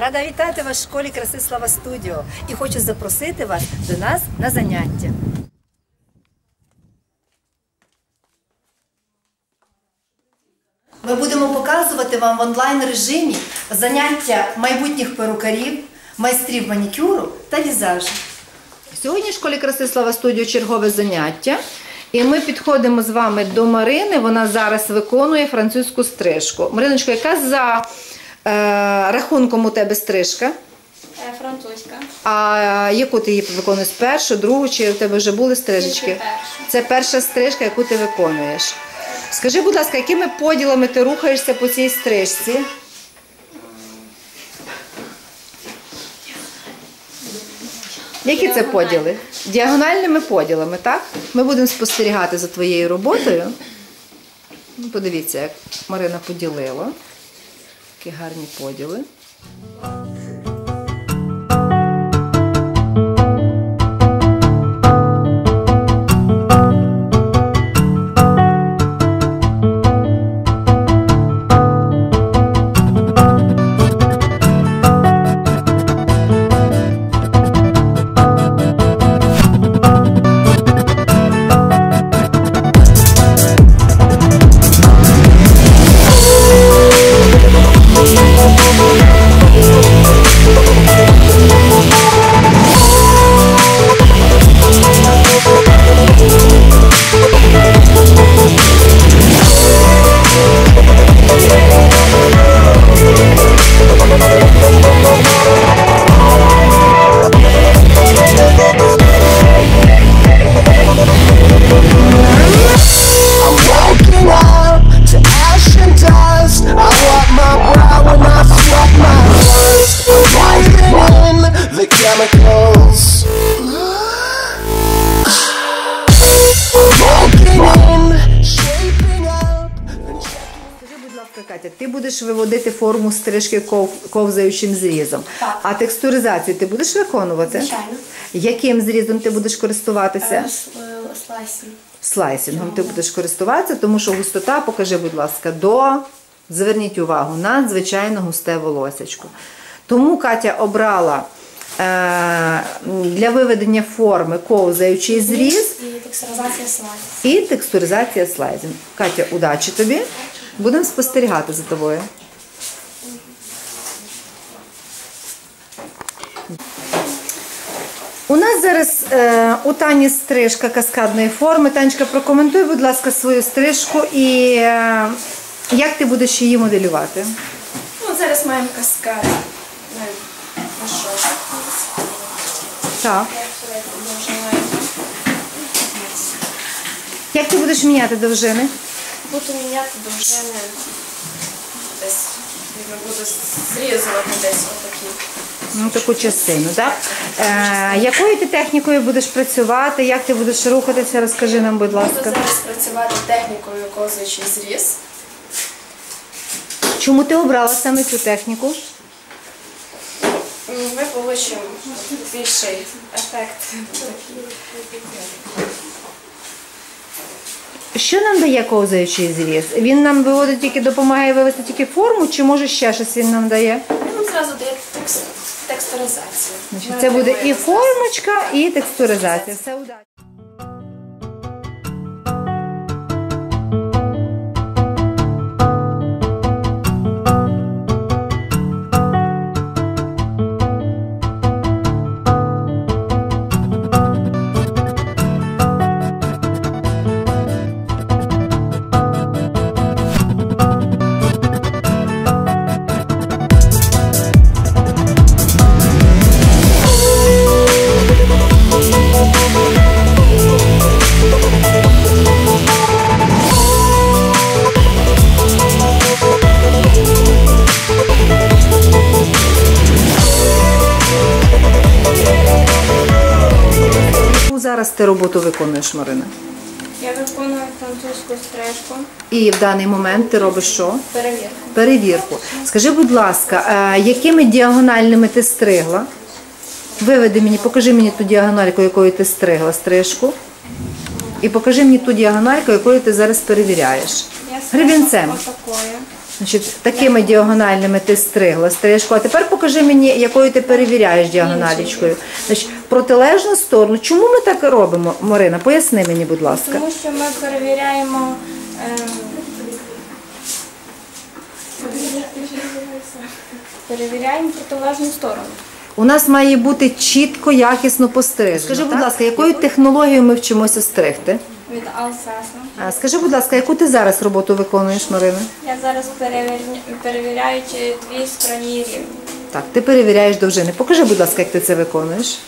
Рада вітати вас в школі краси Слава Студіо і хочу запросити вас до нас на заняття. Ми будемо показувати вам в онлайн режимі заняття майбутніх перукарів, майстрів манікюру та візажу. Сьогодні в школі краси Слава Студіо чергове заняття. І ми підходимо з вами до Марини. Вона зараз виконує французьку стрижку. Мариночко, яка за рахунком у тебе стрижка? Е, Французька. А яку ти її виконуєш? Першу, другу, чи в тебе вже були стрижечки? Першу. Це перша стрижка, яку ти виконуєш. Скажи, будь ласка, якими поділами ти рухаєшся по цій стрижці? Які це поділи? Діагональними поділами, так? Ми будемо спостерігати за твоєю роботою. Ну, Подивіться, як Марина поділила. Які гарні поділи. Будь ти будеш виводити форму стрижки ков- ковзаючим зрізом. Так. А текстуризацію ти будеш виконувати? Звичайно. Яким зрізом ти будеш користуватися? Е, с- е, Слайсом. Слайсингом ти будеш користуватися, тому що густота, покажи, будь ласка, до. Зверніть увагу, надзвичайно густе волосячко. Тому Катя обрала е, для виведення форми ковзаючий зріз І текстуризація слайс. і текстуризація слайдів. Катя, удачі тобі. Будемо спостерігати за тобою. У нас зараз е, у Тані стрижка каскадної форми. Танечка, прокоментуй, будь ласка, свою стрижку і е, як ти будеш її моделювати. Ну, зараз маємо каскад. На що? Так. Як ти будеш міняти довжини? Буду міняти довжини десь. Я буду зрізувати десь отакі. Ну, таку частину, так? Е, якою ти технікою будеш працювати? Як ти будеш рухатися? Розкажи нам, будь ласка. Буду зараз працювати технікою ковзаючий зріз. Чому ти обрала саме цю техніку? Ми получимо більший ефект. Що нам дає ковзаючий зріз? Він нам виводить тільки допомагає вивести тільки форму, чи може ще щось він нам дає? Нам зразу дає текст, текстуризацію. Значить, Ми це буде і отримуємо формочка, і текстуризація. Все удачі. Ти роботу виконуєш, Марина? Я виконую французьку стрижку, І в даний момент ти робиш що? перевірку. Перевірку. Скажи, будь ласка, е, якими діагональними ти стригла? Виведи мені, покажи мені ту діагональку, якою ти стригла стрижку. І покажи мені ту діагональку, якою ти зараз перевіряєш. Гребінцем. Значить, такими діагональними ти стригла стрижку. А тепер покажи мені, якою ти перевіряєш діагоналічкою. Значить, протилежну сторону. Чому ми так робимо, Марина? Поясни мені, будь ласка. Тому що ми перевіряємо. ем, Перевіряємо протилежну сторону. У нас має бути чітко, якісно пострижено. Скажи, будь ласка, якою технологією ми вчимося стригти? Від Алсаса. А, Скажи, будь ласка, яку ти зараз роботу виконуєш, Марина? Я зараз перевіряю, чи твій скроні рівні. Так, ти перевіряєш довжини. Покажи, будь ласка, як ти це виконуєш.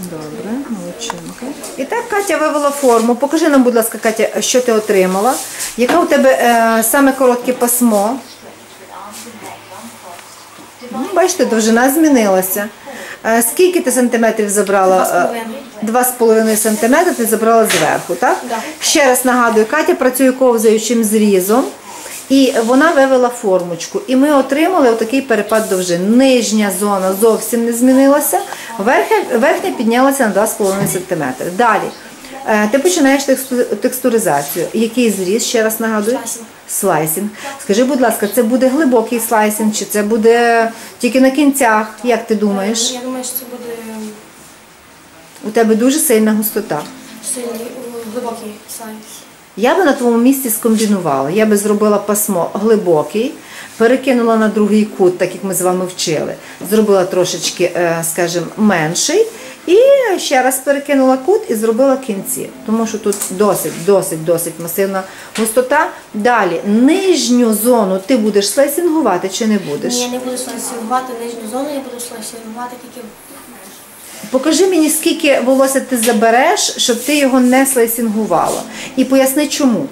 Добре, молодчинка. І так Катя вивела форму. Покажи нам, будь ласка, Катя, що ти отримала. Яке у тебе е, саме коротке пасмо? Ну, бачите, довжина змінилася. Е, скільки ти сантиметрів забрала? Два з половиною. Е, Два з половиною сантиметри ти забрала зверху, так? Да. Ще раз нагадую, Катя працює ковзаючим зрізом. І вона вивела формочку. І ми отримали отакий перепад довжин. Нижня зона зовсім не змінилася, верхня, верхня піднялася на 2,5 см. Далі. Е, Ти починаєш текстуризацію. Який зріз, ще раз нагадую? Слайсинг. Слайсинг. Скажи, будь ласка, це буде глибокий слайсинг, чи це буде тільки на кінцях? Як ти думаєш? Я думаю, що це буде ем, У тебе дуже сильна густота. сильний глибокий слайд. Я би на твоєму місці скомбінувала. Я би зробила пасмо глибокий, перекинула на другий кут, так як ми з вами вчили. Зробила трошечки, е, скажімо, менший. І ще раз перекинула кут і зробила кінці. Тому що тут досить, досить, досить масивна густота. Далі, нижню зону ти будеш слайсингувати чи не будеш? Ні, я не буду слайсингувати нижню зону, я буду слайсингувати тільки Покажи мені, скільки волосся ти забереш, щоб ти його не слайсингувала. І поясни чому.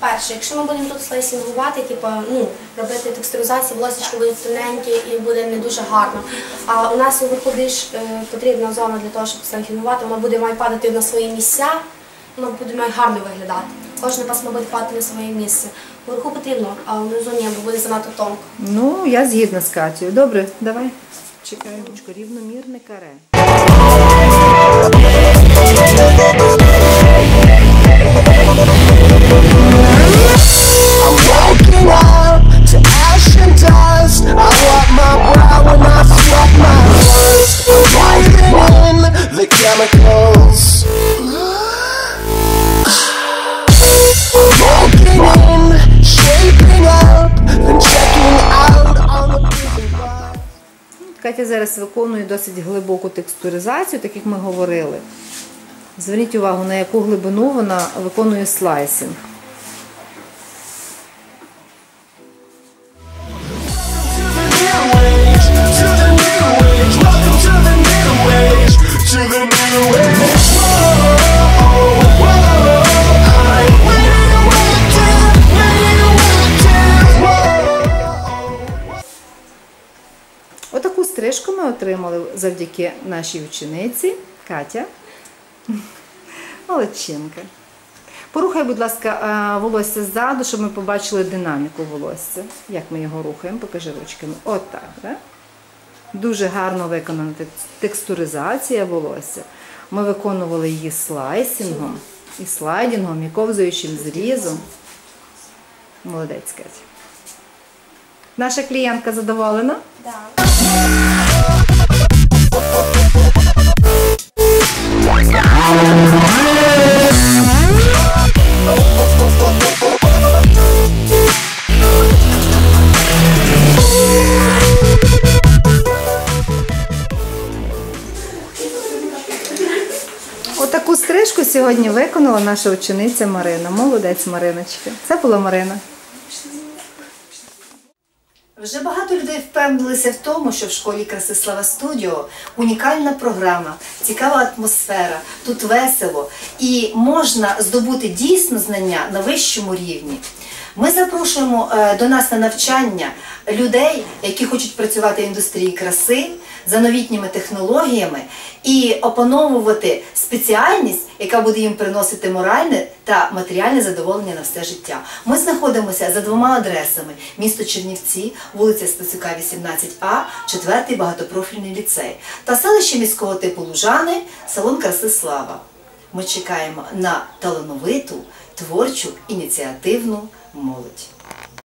перше. Якщо ми будемо тут слайсингувати, типу, ну, робити текстуризацію, волосечко буде тоненьке і буде не дуже гарно. А у нас більш е, потрібна зона для того, щоб слайсингувати, вона буде має падати на свої місця, вона буде має гарно виглядати. Кожне пасмо буде падати на своє місце. Вверху потрібно, а внизу ні, бо буде занадто тонко. Ну, я згідна з Катєю. Добре, давай. Чекаємо. Рівномірне каре. Катя зараз виконує досить глибоку текстуризацію, так як ми говорили. Зверніть увагу, на яку глибину вона виконує слайсинг. Отаку стрижку ми отримали завдяки нашій учениці Катя. Молодчинка. Порухай, будь ласка, е, волосся ззаду, щоб ми побачили динаміку волосся. Як ми його рухаємо, покажи ручками. Отак. Да? Дуже гарно виконана текстуризація волосся. Ми виконували її слайсингом і слайдінгом, і ковзаючим зрізом. Молодець, Катя. Наша клієнтка задоволена? Да. Сьогодні виконала наша учениця Марина. Молодець Мариночка. Це була Марина. Вже багато людей впевнилися в тому, що в школі краси Слава Студіо унікальна програма, цікава атмосфера, тут весело і можна здобути дійсно знання на вищому рівні. Ми запрошуємо е, до нас на навчання людей, які хочуть працювати в індустрії краси за новітніми технологіями і опановувати спеціальність, яка буде їм приносити моральне та матеріальне задоволення на все життя. Ми знаходимося за двома адресами: місто Чернівці, вулиця Стецюка, 18А, 4 багатопрофільний ліцей та селище міського типу Лужани, салон краси Слава. ми чекаємо на талановиту, творчу, ініціативну молодь.